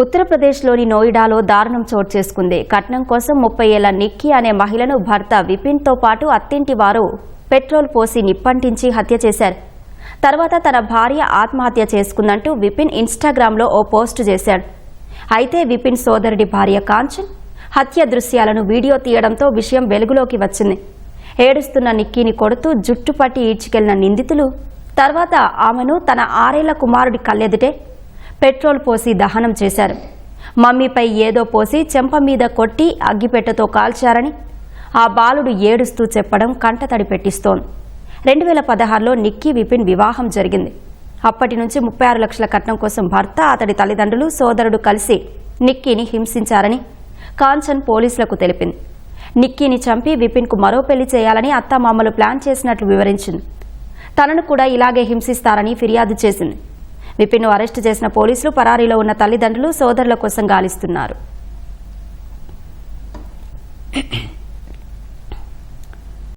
ఉత్తరప్రదేశ్లోని నోయిడాలో దారుణం చోటు చేసుకుంది. కట్నం కోసం ముప్పై ఏళ్ళ నిక్కీ అనే మహిళను భర్త విపిన్తో పాటు అత్తింటి వారు పెట్రోల్ పోసి నిప్పంటించి హత్య చేశారు. తర్వాత తన భార్య ఆత్మహత్య చేసుకుందంటూ విపిన్ ఇన్స్టాగ్రామ్లో ఓ పోస్టు చేశాడు. అయితే విపిన్ సోదరుడి భార్య కాంచన్ హత్య దృశ్యాలను వీడియో తీయడంతో విషయం వెలుగులోకి వచ్చింది. ఏడుస్తున్న నిక్కీని కొడుతూ జుట్టు పట్టి ఈడ్చుకెళ్ళిన నిందితులు తర్వాత ఆమెను తన ఆరేళ్ళ కుమారుడి కళ్ళెదిటే పెట్రోల్ పోసి దహనం చేశారు. మమ్మీపై ఏదో పోసి చెంప మీద కొట్టి అగ్గిపెట్టెతో కాల్చారని ఆ బాలుడు ఏడుస్తూ చెప్పడం కంటతడి పెట్టిస్తోంది. రెండు వేల పదహారులో నిక్కీ విపిన్ వివాహం జరిగింది. అప్పటి నుంచి ముప్పై ఆరు లక్షల కట్నం కోసం భర్త అతడి తల్లిదండ్రులు సోదరుడు కలిసి నిక్కీని హింసించారని కాంచన్ పోలీసులకు తెలిపింది. నిక్కీని చంపి విపిన్కు మరో పెళ్ళి చేయాలని అత్తమామలు ప్లాన్ చేసినట్లు వివరించింది. తనను కూడా ఇలాగే హింసిస్తారని ఫిర్యాదు చేసింది. విపిన్ను అరెస్టు చేసిన పోలీసులు పరారీలో ఉన్న తల్లిదండ్రులు సోదరుల కోసం గాలిస్తున్నారు.